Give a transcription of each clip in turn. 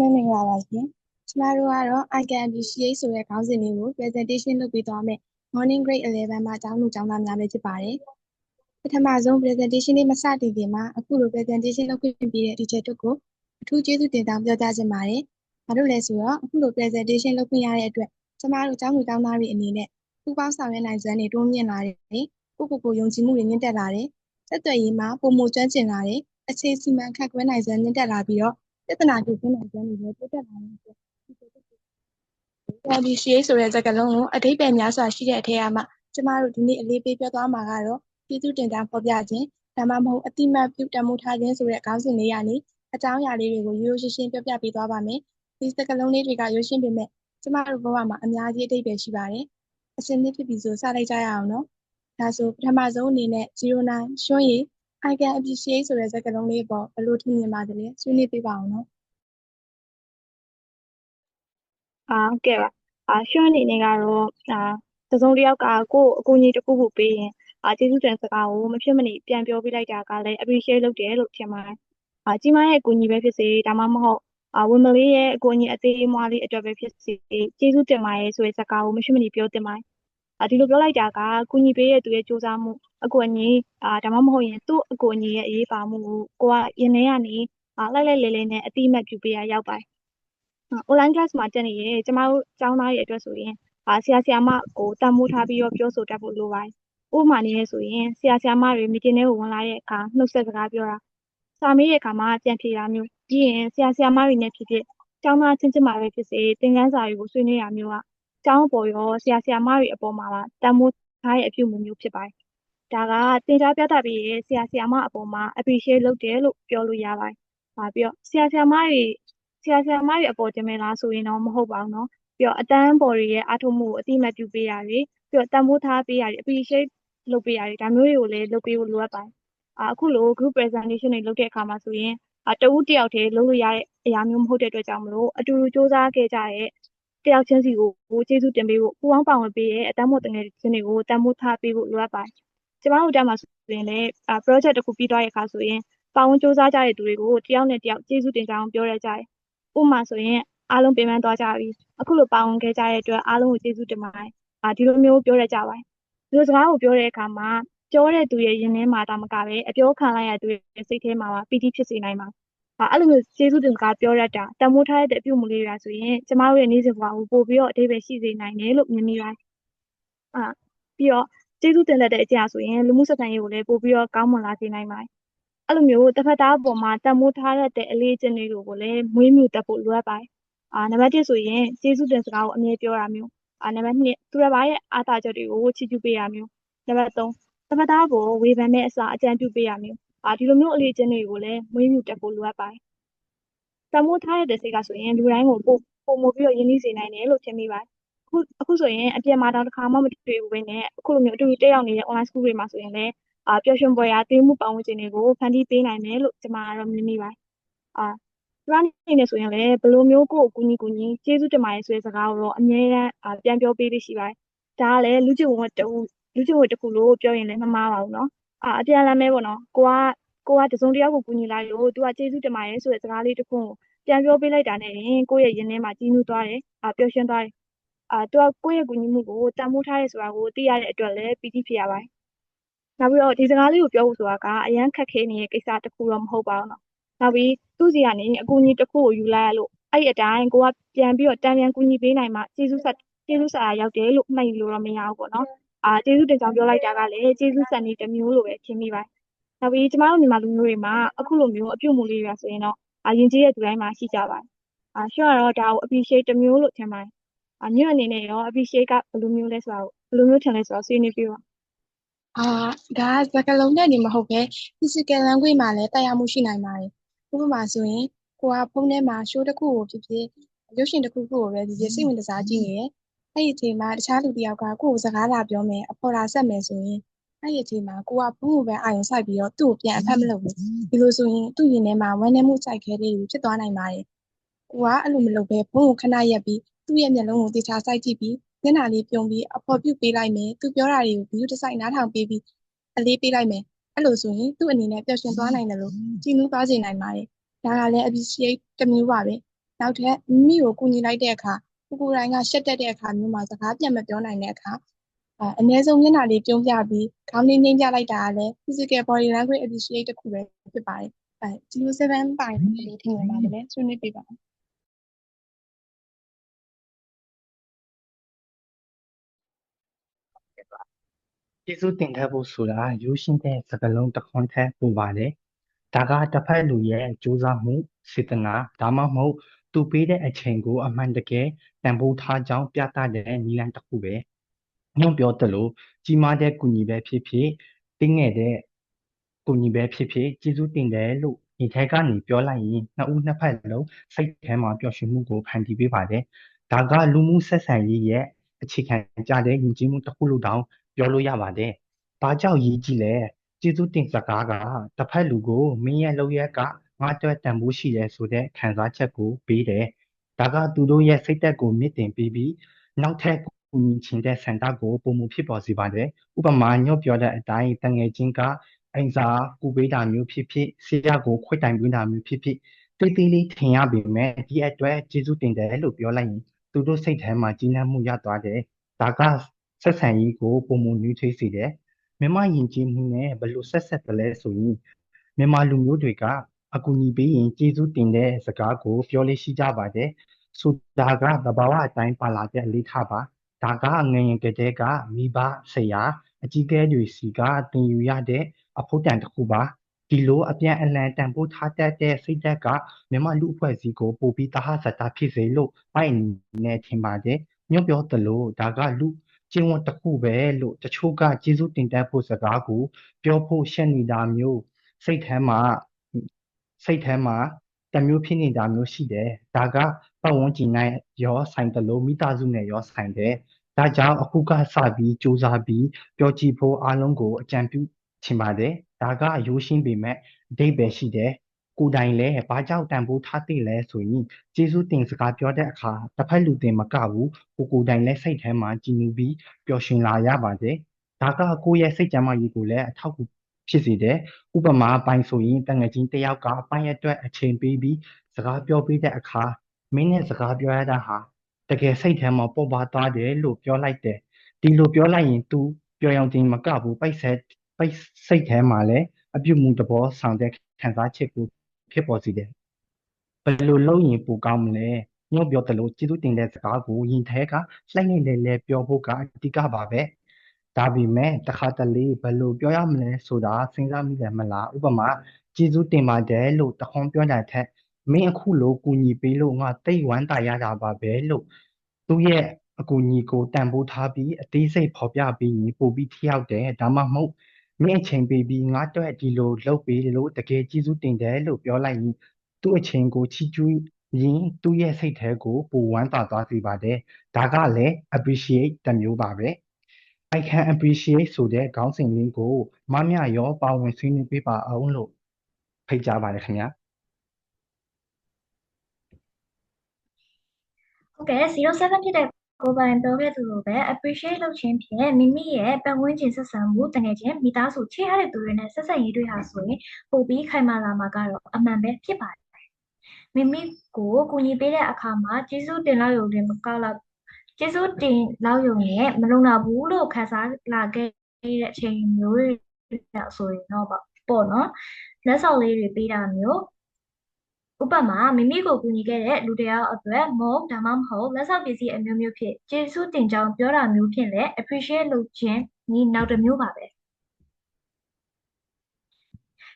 လုံးပဲမင်္ဂလာပါရှင်။ကျမတို့ကတော့ I can appreciate ဆိုတဲ့ခေါင်းစဉ်လေးကို presentation လုပ်ပေးသွားမယ် morning grade 11မှာကျောင်းသူကျောင်းသားများပဲဖြစ်ပါတယ်။ပထမဆုံး presentation လေးမစတင်ခင်မှာအခုလို presentation လုပ်ခွင့်ပေးတဲ့ teacher တို့ကိုအထူးကျေးဇူးတင်တောင်းပြောကြားချင်ပါတယ်။ဘာလို့လဲဆိုတော့အခုလို presentation လုပ်ခွင့်ရတဲ့အတွက်ကျမတို့ကျောင်းသူကျောင်းသားတွေအနေနဲ့ပူးပေါင်းဆောင်ရွက်နိုင်စွမ်းတွေတိုးမြင့်လာတယ်။ကိုကိုကိုယုံကြည်မှုတွေမြင့်တက်လာတယ်။ဆက်သွယ်ရေးမှာပုံမကျွမ်းကျင်လာတယ်။အခြေစီမံခန့်ခွဲနိုင်စွမ်းမြင့်တက်လာပြီးတော့ ပြဿနာဖြေရှင်းနိုင်စွမ်းတွေလည်းတိုးတက်လာတဲ့အတွက် appreciate ဆိုတဲ့စကားလုံးကိုအဓိပ္ပာယ်များစွာရှိတဲ့အထက်အမှကျမတို့ဒီနေ့အလေးပေးပြောသွားမှာကတော့ကျေးဇူးတင်ကြောင်းဖော်ပြခြင်းဒါမှမဟုတ်အတိမတ်ပြုတမိုးထားခြင်းဆိုတဲ့ခေါင်းစဉ်လေးရနေအကြောင်းအရာလေးတွေကိုရိုးရိုးရှင်းရှင်းပြောပြပေးသွားပါမယ်ဒီစကားလုံးလေးတွေကရိုးရှင်းပေမဲ့ကျမတို့ဘဝမှာအများကြီးအဓိပ္ပာယ်ရှိပါတယ်အစင်းလေးဖြစ်ပြီးဆိုစလိုက်ကြရအောင်နော်ဒါဆိုပထမဆုံးအနေနဲ့09ရွှွန်းရည် I can appreciate ဆိုတဲ့စကားလုံးလေးပေါ့ဘယ်လိုထင်မြင်ပါသလဲဆွေးနွေးပေးပါအောင်နော်အာဟုတ်ကဲ့ပါအာရွှန်းအနေနဲ့ကတော့အာတစုံတစ်ယောက်ကကိုယ့်အကူအညီတစ်ခုခုပေးရင်အာကျေးဇူးတင်စကားကိုမဖြစ်မနေပြန်ပြောပြလိုက်တာကလည်း appreciate လုပ်တယ်လို့ထင်ပါတယ်အာကြီးမားရဲ့အကူအညီပဲဖြစ်စေဒါမှမဟုတ်အာဝင်းမလေးရဲ့အကူအညီအသေးအမွှားလေးအတွက်ပဲဖြစ်စေကျေးဇူးတင်ပါတယ်ဆိုတဲ့စကားကိုမရှိမနေပြောတင်ပါတယ်အာ ဒီလိုပြောလိုက်တာကကူညီပေးရဲ့သူရဲ့စူးစမ်းမှုအကူအညီအာဒါမှမဟုတ်ရင်သူ့အကူအညီရဲ့အရေးပါမှုကိုကိုကရင်ထဲကနေအာလိုက်လိုက်လေလေနဲ့အတိအမှတ်ပြုပေးရရောက်ပါတယ် online class မှာတက်နေရင်ကျမတို့ကျောင်းသားတွေအတွက်ဆိုရင်အာဆရာဆရာမကိုတန်ဖိုးထားပြီးတော့ပြောဆိုတတ်ဖို့လိုပါတယ်။ဥပမာအနေနဲ့ဆိုရင်ဆရာဆရာမတွေ meeting ထဲကိုဝင်လာတဲ့အခါနှုတ်ဆက်စကားပြောတာစာမေးတဲ့အခါမှာပြန်ဖြေတာမျိုးပြီးရင်ဆရာဆရာမတွေနဲ့ဖြစ်ဖြစ်ကျောင်းသားချင်းချင်းမှာပဲဖြစ်စေသင်ခန်းစာတွေကိုဆွေးနွေးတာမျိုးက ကျောင်းပေါ်ရောဆရာဆရာမတွေအပေါ်မှာပါတန်ဖိုးထားတဲ့အပြုအမူမျိုးဖြစ်ပါတယ်။ဒါကသင်ကြားပြသပေးရဲ့ဆရာဆရာမအပေါ်မှာ appreciate လုပ်တယ်လို့ပြောလို့ရပါတယ်။ဒါပြီးတော့ဆရာဆရာမတွေဆရာဆရာမတွေအပေါ်တင်မလားဆိုရင်တော့မဟုတ်ပါဘူးနော်။ပြီးတော့အတန်းပေါ်တွေရဲ့အားထုတ်မှုကိုအတိအမှတ်ပြုပေးရပြီးတော့တန်ဖိုးထားပေးရပြီး appreciate လုပ်ပေးရတယ်ဒါမျိုးတွေကိုလည်းလုပ်ပေးဖို့လိုအပ်ပါတယ်။အခုလို group presentation တွေလုပ်တဲ့အခါမှာဆိုရင်အတူတူတယောက်တည်းလုပ်လို့ရတဲ့အရာမျိုးမဟုတ်တဲ့အတွက်ကြောင့်မလို့အတူတူစ조사ခဲ့ကြတဲ့ တယောက်ချင်းစီကိုကျေးဇူးတင်ပေးဖို့ပူပေါင်းပါဝင်ပေးရဲ့အတန်းမို့တငယ်ချင်းတွေကိုတန်ဖိုးထားပေးဖို့လိုအပ်ပါတယ်ကျမတို့တက်မှာဆိုရင်လည်း project တစ်ခုပြီးသွားတဲ့အခါဆိုရင်ပါဝင်စ조사ကြတဲ့သူတွေကိုတယောက်နဲ့တယောက်ကျေးဇူးတင်ကြအောင်ပြောရကြတယ်ဥပမာဆိုရင်အားလုံးပြန်မှန်းသွားကြပြီအခုလိုပါဝင်ခဲ့ကြတဲ့အတွက်အားလုံးကိုကျေးဇူးတင်ပါတယ်အာဒီလိုမျိုးပြောရကြပါတယ်ဒီလိုစကားကိုပြောတဲ့အခါမှာပြောတဲ့သူရဲ့ရင်ထဲမှာတာမကပဲအပြောခံလိုက်ရသူရဲ့စိတ်ထဲမှာပါပီတိဖြစ်စေနိုင်ပါအာ အဲ့လိုမျိုးကျေးဇူးတင်စကားပြောရတာတမိုးထားတဲ့အပြုတ်မှုလေးတွေဆိုရင်ကျမတို့ရဲ့နေ့စဉ်ဘဝကိုပို့ပြီးတော့အသေးပဲရှိစေနိုင်တယ်လို့မြင်မိပါတယ်အာပြီးတော့ကျေးဇူးတင်တဲ့အကြာဆိုရင်လူမှုဆက်ဆံရေးကိုလည်းပို့ပြီးတော့ကောင်းမွန်လာစေနိုင်ပါတယ်အဲ့လိုမျိုးတစ်ဖက်သားအပေါ်မှာတမိုးထားတဲ့အလေးအကျင့်တွေကိုလည်းမွေးမြူတတ်ဖို့လိုအပ်ပါတယ်အာနံပါတ်1ဆိုရင်ကျေးဇူးတင်စကားကိုအမြဲပြောတာမျိုးအာနံပါတ်2သူတစ်ပါးရဲ့အားသာချက်တွေကိုချီးကျူးပေးရမျိုးနံပါတ်3သမတာကိုဝေဖန်တဲ့အစားအကြံပြုပေးရမျိုး အာဒီလိုမျိုးအလေးကျင့်တွေကိုလည်းမွေးမြူတက်ဖို့လိုအပ်ပါတယ်တမိုးထားတဲ့စိတ်ကဆိုရင်လူတိုင်းကိုပို့ပုံမပြီးတော့ယဉ်ကျေးစေနိုင်တယ်လို့ထင်မိပါတယ်အခုအခုဆိုရင်အပြင်မှာတော့တစ်ခါမှမတွေ့ဘူးပဲနဲ့အခုလိုမျိုးအတူတူတက်ရောက်နေတဲ့ online school တွေမှာဆိုရင်လည်းအာပျော်ရွှင်ပွဲရာသိမှုပတ်ဝန်းကျင်တွေကိုဖန်တီးပေးနိုင်မယ်လို့ကျွန်မကတော့မြင်မိပါတယ်အာကျမအနေနဲ့ဆိုရင်လည်းဘယ်လိုမျိုးကိုယ့်ကိုကူညီကူညီကျေးဇူးတင်ပါတယ်ဆိုတဲ့စကားကိုတော့အမြဲတမ်းပြန်ပြောပေးလေးရှိပါတယ်။ဒါကလည်းလူ့ကျင့်ဝတ်တခုလူ့ကျင့်ဝတ်တခုလို့ပြောရင်လည်းမမှားပါဘူးနော်။ အာအပြန်အလှန်ပဲပေါ့နော်။ကိုကကိုကတစုံတစ်ယောက်ကိုကူညီလိုက်လို့သူကကျေးဇူးတင်ပါတယ်ဆိုတဲ့စကားလေးတစ်ခုကိုပြန်ပြောပေးလိုက်တာနဲ့ရင်ကိုယ့်ရဲ့ရင်ထဲမှာကြီးနူးသွားတယ်။အာပျော်ရွှင်သွားတယ်။အာသူကကိုယ့်ရဲ့ကူညီမှုကိုတန်ဖိုးထားရဲဆိုတာကိုသိရတဲ့အတွက်လည်းပီတိဖြစ်ရပါတယ်။နောက်ပြီးတော့ဒီစကားလေးကိုပြောဖို့ဆိုတာကအရန်ခက်ခဲနေတဲ့ကိစ္စတစ်ခုတော့မဟုတ်ပါဘူးနော်နောက်ပြီးသူ့စီကနေအကူအညီတစ်ခုကိုယူလိုက်ရလို့အဲ့အတိုင်းကိုကပြန်ပြီးတော့တန်ပြန်ကူညီပေးနိုင်မှကျေးဇူးဆက်ကျေးဇူးဆက်ရောက်တယ်လို့မှတ်ယူလို့တော့မရဘူးပေါ့နော် အာကျေးဇူးတင်ကြောင်းပြောလိုက်တာကလည်းကျေးဇူးဆက်နေတစ်မျိုးလိုပဲထင်မိပါတယ်နောက်ပြီးကျမတို့မြန်မာလူမျိုးတွေမှာအခုလိုမျိုးအပြုတ်မှုလေးတွေဆိုရင်တော့အရင်ကြီးတဲ့သူတိုင်းမှာရှိကြပါတယ်အာရှေ့ကတော့ဒါကို appreciate တစ်မျိုးလို့ထင်ပါတယ်အညွန့်အနေနဲ့ရော appreciate ကဘယ်လိုမျိုးလဲဆိုတာကိုဘယ်လိုမျိုးထင်လဲဆိုတော့ဆွေးနွေးပြပါအာဒါစကားလုံးနဲ့နေမဟုတ်ပဲ physical language မှာလည်းတရားမှုရှိနိုင်ပါတယ်ဥပမာဆိုရင်ကိုကဖုန်းထဲမှာ show တစ်ခုကိုဖြစ်ဖြစ်ရုပ်ရှင်တစ်ခုခုကိုပဲဖြစ်ဖြစ်စိတ်ဝင်စားကြည့်နေတယ် အဲ့ဒီအချိန်မှာတခြားလူတစ်ယောက်ကကိုယ့်ကိုစကားလာပြောမယ်အဖော်လာဆက်မယ်ဆိုရင်အဲ့ဒီအချိန်မှာကိုကဖုန်းကိုပဲအာရုံစိုက်ပြီးတော့သူ့ကိုပြန်အဖတ်မလုပ်ဘူးဒီလိုဆိုရင်သူ့ရင်ထဲမှာဝမ်းနည်းမှုစိုက်ခဲလေးတွေဖြစ်သွားနိုင်ပါတယ်ကိုကအဲ့လိုမလုပ်ပဲဖုန်းကိုခဏရက်ပြီးသူ့ရဲ့မျက်လုံးကိုတေချာစိုက်ကြည့်ပြီးမျက်နှာလေးပြုံးပြီးအဖော်ပြုတ်ပေးလိုက်မယ်သူပြောတာတွေကိုဗီဒီယိုတစ်စိုက်နားထောင်ပေးပြီးအလေးပေးလိုက်မယ်အဲ့လိုဆိုရင်သူ့အနေနဲ့ပျော်ရွှင်သွားနိုင်တယ်လို့ကြည်နူးသွားစေနိုင်ပါတယ်ဒါကလည်း appreciate တစ်မျိုးပါပဲနောက်ထပ်မိမိကိုကူညီလိုက်တဲ့အခါ ကိုကိုယ်တိုင်ကရှက်တက်တဲ့အခါမျိုးမှာစကားပြန်မပြောနိုင်တဲ့အခါအဲအနည်းဆုံးမျက်နှာလေးပြုံးပြပြီးခေါင်းလေးငိမ့်ပြလိုက်တာကလည်း physical body language appreciate တစ်ခုပဲဖြစ်ပါတယ်အဲ07ပိုင်းလေးထင်နေပါတယ်ဆွေးနွေးပြပါမယ်ကျေးဇူးတင်ထပ်ဖို့ဆိုတာရိုးရှင်းတဲ့စကားလုံးတစ်ခွန်းထက်ပိုပါတယ်။ဒါကတစ်ဖက်လူရဲ့ကြိုးစားမှုစေတနာဒါမှမဟုတ် သူပေးတဲ့အချိန်ကိုအမှန်တကယ်တန်ဖိုးထားကြောင်းပြသတဲ့နည်းလမ်းတစ်ခုပဲ။ညွှန်ပြောသလိုကြီးမားတဲ့ကူညီပဲဖြစ်ဖြစ်တင်းငယ်တဲ့ကူညီပဲဖြစ်ဖြစ်ကျေးဇူးတင်တယ်လို့ဒီထဲကနေပြောလိုက်ရင်နှစ်ဦးနှစ်ဖက်လုံးစိတ်ထဲမှာပျော်ရွှင်မှုကိုဖန်တီးပေးပါတယ်။ဒါကလူမှုဆက်ဆံရေးရဲ့အခြေခံကြတဲ့ယဉ်ကျေးမှုတစ်ခုလို့တောင်ပြောလို့ရပါတယ်။ဘာကြောင့်ရည်ကြည်လဲကျေးဇူးတင်စကားကတစ်ဖက်လူကိုမင်းရဲ့လုပ်ရက်က ငါအတွက်တန်ဖိုးရှိတယ်ဆိုတဲ့ခံစားချက်ကိုပေးတယ်။ဒါကသူတို့ရဲ့စိတ်သက်ကိုမြင့်တင်ပေးပြီးနောက်ထပ်ကူညီချင်တဲ့ဆန္ဒကိုပုံမှုဖြစ်ပေါ်စေပါတယ်။ဥပမာညော့ပြောတဲ့အတိုင်းတငယ်ချင်းကအိမ်စာကူပေးတာမျိုးဖြစ်ဖြစ်ဆရာကိုခွတ်တိုင်ပေးတာမျိုးဖြစ်ဖြစ်တိတ်တိလေးထင်ရပေမဲ့ဒီအတွက်ကျေးဇူးတင်တယ်လို့ပြောလိုက်ရင်သူတို့စိတ်ထဲမှာကြီးနှံမှုရသွားတယ်။ဒါကဆက်ဆံရေးကိုပုံမှုနွေးထွေးစေတယ်။မြန်မာယဉ်ကျေးမှုနဲ့ဘယ်လိုဆက်ဆက်တယ်လဲဆိုရင်မြန်မာလူမျိုးတွေက အကူအညီပေးရင်ကျေးဇူးတင်တဲ့စကားကို ပြောလေးရှိကြပါတယ်။ဆိုတာကသဘာဝအတိုင်းပါလာတဲ့အလေးထားပါ။ဒါကငငယ်ကတည်းကမိဘဆရာအကြီးကဲတွေစီကသင်ယူရတဲ့အဖို့တန်တစ်ခုပါ။ဒီလိုအပြန်အလှန်တန်ဖိုးထားတတ်တဲ့စိတ်ဓာတ်ကမြန်မာလူအဖွဲ့အစည်းကိုပိုပြီးတဟဇတာဖြစ်စေလို့ပိုင်နေထင်ပါတယ်။ညွှန်ပြောသလိုဒါကလူကျင့်ဝတ်တစ်ခုပဲလို့တချို့ကကျေးဇူးတင်တတ်ဖို့စကားကိုပြောဖို့ရှက်နေတာမျိုးစိတ်ထဲမှာ စိတ်ထဲမှာတမျိုးဖြစ်နေတာမျိုးရှိတယ်ဒါကပတ်ဝန်းကျင်နဲ့ရောဆိုင်တယ်လို့မိသားစုနဲ့ရောဆိုင်တယ်ဒါကြောင့်အခုကစပြီးစူးစမ်းပြီးပြောကြည့်ဖို့အားလုံးကိုအကြံပြုချင်ပါတယ်ဒါကရိုးရှင်းပေမဲ့အဓိပ္ပာယ်ရှိတယ်ကိုယ်တိုင်လည်းဘာကြောင့်တန်ဖိုးထားသိလဲဆိုရင်ကျေးဇူးတင်စကားပြောတဲ့အခါတစ်ဖက်လူတင်မကဘူးကိုကိုယ်တိုင်လည်းစိတ်ထဲမှာကြည်နူးပြီးပျော်ရွှင်လာရပါတယ်ဒါကကိုယ့်ရဲ့စိတ်ကြမ်းမာရေးကိုလည်းအထောက်အကူ ဖြစ်စေတယ်ဥပမာပိုင်းဆိုရင်တငယ်ချင်းတယောက်ကအပိုင်းအတွက်အချိန်ပေးပြီးစကားပြောပေးတဲ့အခါမင်းနဲ့စကားပြောရတာဟာတကယ်စိတ်ထဲမှာပေါ်ပါသွားတယ်လို့ပြောလိုက်တယ်ဒီလိုပြောလိုက်ရင် तू ပြောရင်တင်မကဘူးပိတ်ဆက်ပိတ်စိတ်ထဲမှာလည်းအပြုမှုတဘောဆောင်တဲ့ခံစားချက်ကိုဖြစ်ပေါ်စေတယ်ဘယ်လိုလုပ်ရင်ပိုကောင်းမလဲညောပြောတယ်လို့ကျေးဇူးတင်တဲ့စကားကိုရင်ထဲကလှိုက်နေလေလေပြောဖို့ကအဓိကပါပဲ ဒါပေမဲ့တခါတလေဘယ်လိုပြောရမလဲဆိုတာစဉ်းစားမိတယ်မလားဥပမာကျေးဇူးတင်ပါတယ်လို့တခွန်းပြောတာထက်မင်းအခုလိုကူညီပေးလို့ငါတိတ်ဝမ်းသာရတာပါပဲလို့သူ့ရဲ့အကူအညီကိုတန်ဖိုးထားပြီးအသေးစိတ်ဖော်ပြပြီးရင်ပို့ပြီးထိရောက်တယ်ဒါမှမဟုတ်မင်းအချိန်ပေးပြီးငါတော့ဒီလိုလုပ်ပေးလို့တကယ်ကျေးဇူးတင်တယ်လို့ပြောလိုက်ရင်သူ့အချိန်ကိုချီးကျူးရင်သူ့ရဲ့စိတ်ထဲကိုပိုဝမ်းသာသွားစေပါတယ်ဒါကလည်း appreciate တမျိုးပါပဲ I can appreciate ဆိုတဲ့ခေါင်းစဉ်လေးကိုမမြရောပါဝင်ဆွေးနွေးပေးပါအောင်လို့ဖိတ်ကြားပါတယ်ခင်ဗျာဟုတ်ကဲ့07ဖြစ်တဲ့ကိုပိုင်ပြောခဲ့သူလိုပဲ appreciate လုပ်ခြင်းဖြင့်မိမိရဲ့ပတ်ဝန်းကျင်ဆက်ဆံမှုတကယ်ချင်းမိသားစုချစ်ရတဲ့သူတွေနဲ့ဆက်ဆံရေးတွေဟာဆိုရင်ပိုပြီးခိုင်မာလာမှာကတော့အမှန်ပဲဖြစ်ပါတယ်မိမိကိုကူညီပေးတဲ့အခါမှာကျေးဇူးတင်လောက်ရုံနဲ့မကောက်လောက် ကျေးဇူးတင်လောက်ရုံနဲ့မလုံလောက်ဘူးလို့ခံစားလာခဲ့တဲ့အချိန်မျိုးတွေဆိုရင်တော့ပေါ့နော်လက်ဆောင်လေးတွေပေးတာမျိုးဥပမာမိမိကိုကူညီခဲ့တဲ့လူတစ်ယောက်အတွက်မဟုတ်ဒါမှမဟုတ်လက်ဆောင်ပစ္စည်းအမျိုးမျိုးဖြစ်ကျေးဇူးတင်ကြောင်းပြောတာမျိုးဖြင့်လည်း appreciate လုပ်ခြင်းဒီနောက်တစ်မျိုးပါပဲ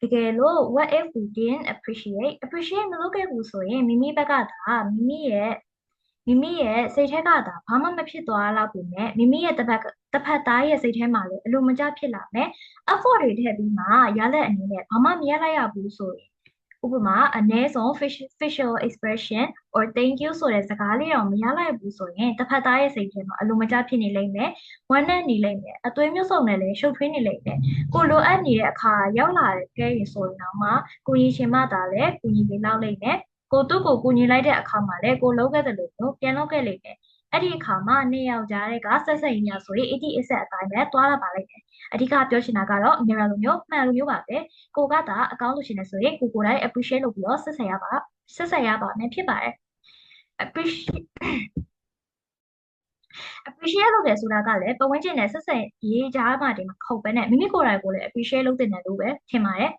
တကယ်လို့ what if we didn't appreciate appreciate မလုပ်ခဲ့ဘူးဆိုရင်မိမိဘက်ကသာမိမိရဲ့ မိမိရဲ့စိတ်ထဲကသာဘာမှမဖြစ်သွားလောက်ပြီမဲ့မိမိရဲ့တစ်ဖက်တစ်ဖက်သားရဲ့စိတ်ထဲမှာလည်းအလိုမကျဖြစ်လာမယ် effort တွေထည့်ပြီးမှရလက်အနေနဲ့ဘာမှမရလိုက်ရဘူးဆိုရင်ဥပမာအနည်းဆုံး facial expression or thank you ဆိုတဲ့စကားလေးတော့မရလိုက်ဘူးဆိုရင်တစ်ဖက်သားရဲ့စိတ်ထဲမှာအလိုမကျဖြစ်နေလိမ့်မယ်ဝမ်းနဲ့နေလိမ့်မယ်အသွေးမြုပ်ဆုံနဲ့လည်းရှုပ်ထွေးနေလိမ့်မယ်ကိုလိုအပ်နေတဲ့အခါရောက်လာခဲ့ရင်ဆိုရင်တော့မှကိုကြီးရှင်မသာလည်းကိုကြီးလေးလောက်လိမ့်မယ် ကိုသူ့ကိုကူညီလိုက်တဲ့အခါမှာလည်းကိုလုံးခဲ့တယ်လို့မျိုးပြန်လုပ်ခဲ့လိမ့်မယ်အဲ့ဒီအခါမှာနှစ်ယောက်ကြားတဲ့ကဆက်ဆက်ရင်းများဆိုရင်80 80အတိုင်းပဲသွားလာပါလိမ့်မယ်အဓိကပြောချင်တာကတော့ mirror လိုမျိုးမှန်လိုမျိုးပါပဲကိုကသာအကောင်းလို့ရှင်နေဆိုရင်ကိုကိုယ်တိုင် appreciate လုပ်ပြီးတော့ဆက်ဆက်ရပါဆက်ဆက်ရပါမယ်ဖြစ်ပါတယ် appreciate appreciate လုပ်တယ်ဆိုတာကလည်းပတ်ဝန်းကျင်နဲ့ဆက်ဆံရေးကြားမှာတင်မဟုတ်ဘဲနဲ့မိမိကိုယ်တိုင်ကိုလည်း appreciate လုပ်တင်တယ်လို့ပဲထင်ပါတယ်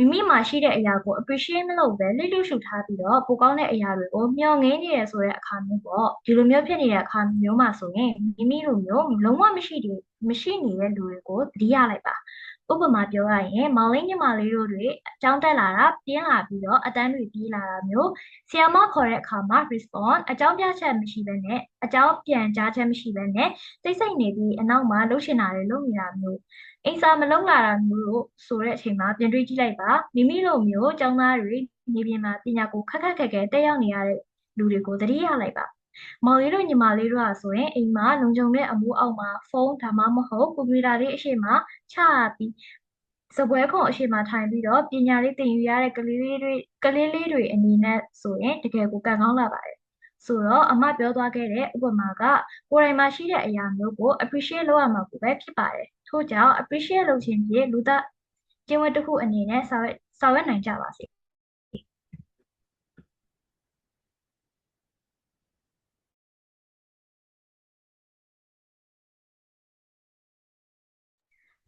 မိမိမှာရှိတဲ့အရာကို appreciate မလုပ်ပဲလိလျှူရှုထားပြီးတော့ပိုကောင်းတဲ့အရာတွေကိုမျှော်ငင်းနေရဆိုတဲ့အခါမျိုးပေါ့ဒီလိုမျိုးဖြစ်နေတဲ့အခါမျိုးမှာဆိုရင်မိမိလိုမျိုးလုံးဝမရှိတဲ့မရှိနေတဲ့လူတွေကိုသတိရလိုက်ပါဥပမာပြောရရင်မောင်လေးညီမလေးတို့တွေအကြောင်းတက်လာတာပြင်းလာပြီးတော့အတန်းတွေပြေးလာတာမျိုးဆီယာမခေါ်တဲ့အခါမှာ response အကြောင်းပြချက်မရှိဘဲနဲ့အကြောင်းပြန်ကြားချက်မရှိဘဲနဲ့စိတ်စိတ်နေပြီးအနောက်မှာလှုပ်ရှင်တာတွေလုပ်နေတာမျိုး အိမ်စာမလုပ်လာတာမျိုးလို့ဆိုတဲ့အချိန်မှာပြန်တွေးကြည့်လိုက်ပါမိမိလိုမျိုးကျောင်းသားတွေနေပြင်မှာပညာကိုခက်ခက်ခဲခဲတက်ရောက်နေရတဲ့လူတွေကိုသတိရလိုက်ပါမောင်လေးတို့ညီမလေးတို့อ่ะဆိုရင်အိမ်မှာလုံခြုံတဲ့အမှုအောက်မှာဖုန်းဒါမှမဟုတ်ကွန်ပျူတာလေးအရှိမချပြီးစပွဲခုံအရှိမထိုင်ပြီးတော့ပညာလေးသင်ယူရတဲ့ကလေးလေးတွေကလေးလေးတွေအနေနဲ့ဆိုရင်တကယ်ကိုကံကောင်းလာပါတယ်ဆိုတော့အမပြောသွားခဲ့တဲ့ဥပမာကကိုယ်တိုင်မှာရှိတဲ့အရာမျိုးကို appreciate လုပ်ရမှာကိုပဲဖြစ်ပါတယ် ထို့ကြောင့် appreciate လုပ်ခြင်းဖြင့်လူသားကျင့်ဝတ်တစ်ခုအနေနဲ့ဆောင်ရွက်ဆောင်ရွက်နိုင်ကြပါစေ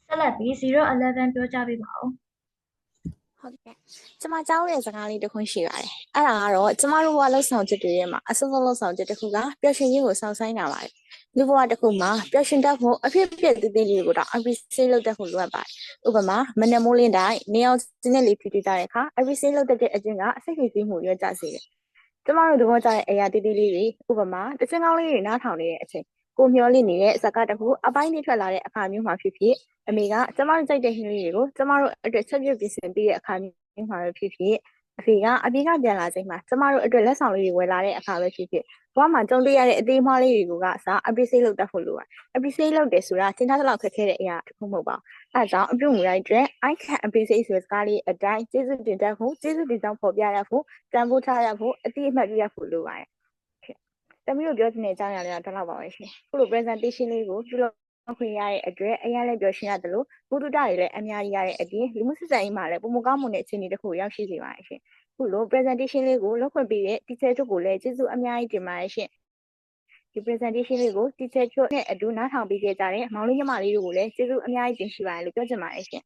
ဆက်လက်ပြီး011ပြောကြပေးပါဦးဟုတ်ကဲ့ကျမကြောင်းတဲ့စကားလေးတစ်ခုရှိပါတယ်အဲ့ဒါကတော့ကျမတို့ဘဝလှုပ်ဆောင်ချက်တွေထဲမှာအစိုးရလှုပ်ဆောင်ချက်တစ်ခုကပျော်ရွှင်ခြင်းကိုဆောင်ဆိုင်တာပါတယ် လူဘဝတစ်ခုမှာပျော်ရွှင်တတ်ဖို့အဖြစ်အပျက်သေးသေးလေးတွေကိုတော့ appreciate လုပ်တတ်ဖို့လိုအပ်ပါတယ်ဥပမာမနက်မိုးလင်းတိုင်းနေအောင်စနေလေးဖြူတည်ကြတဲ့အခါ appreciate လုပ်တတ်တဲ့အကျင့်ကအစိတ်ဖြူစည်းမှုရွေးကြစေတယ်ကျမတို့သဘောကျတဲ့အရာသေးသေးလေးတွေဥပမာတခြင်းကောင်းလေးတွေနားထောင်နေတဲ့အချိန်ကိုမျောလင့်နေတဲ့ဇာတ်ကားတစ်ခုအပိုင်းလေးထွက်လာတဲ့အခါမျိုးမှာဖြစ်ဖြစ်အမေကကျမတို့ကြိုက်တဲ့ဟင်းလေးတွေကိုကျမတို့အတွက်ချက်ပြုတ်ပြင်ဆင်ပေးတဲ့အခါမျိုးမှာပဲဖြစ်ဖြစ်အဖေကအပြေကပြန်လာချိန်မှာကျမတို့အတွက်လက်ဆောင်လေးတွေဝယ်လာတဲ့အခါပဲဖြစ်ဖြစ် ဘဝမှာကြုံတွေ့ရတဲ့အသေးအမွှားလေးတွေကစ appreciate လုပ်တတ်ဖို့လိုပါတယ် appreciate လုပ်တယ်ဆိုတာသင်ထားသလောက်ခက်ခဲတဲ့အရာတစ်ခုမဟုတ်ပါဘူးအဲဒါကြောင့်အပြုအမူတိုင်းအတွက် I can appreciate ဆိုတဲ့စကားလေးအတိုင်းကျေးဇူးတင်တတ်ဖို့ကျေးဇူးတင်ကြောင်းဖော်ပြရဖို့တန်ဖိုးထားရဖို့အတိအမှတ်ပြုရဖို့လိုပါတယ်တမီးတို့ပြောချင်တဲ့အကြောင်းအရာလေးကဒါလောက်ပါပဲရှင်ခုလို presentation လေးကိုပြုလုပ်ခွင့်ရတဲ့အတွက်အရင်လည်းပြောရှင်းရတယ်လို့ဘုဒ္ဓတာတွေလည်းအများကြီးရတဲ့အပြင်လူမှုစစ်စံရေးမှာလည်းပုံမကောင်းမှုနဲ့အခြေအနေတစ်ခုရောက်ရှိစေပါတယ်ရှင် ခုလို presentation လေးကိုလုပ်ခွင့်ပေးတဲ့ teacher တို့ကိုလည်းကျေးဇူးအများကြီးတင်ပါတယ်ရှင်ဒီ presentation လေးကို teacher တို့နဲ့အတူနားထောင်ပေးခဲ့ကြတဲ့မောင်လေးညီမလေးတို့ကိုလည်းကျေးဇူးအများကြီးတင်ရှိပါတယ်လို့ပြောချင်ပါတယ်ရှင်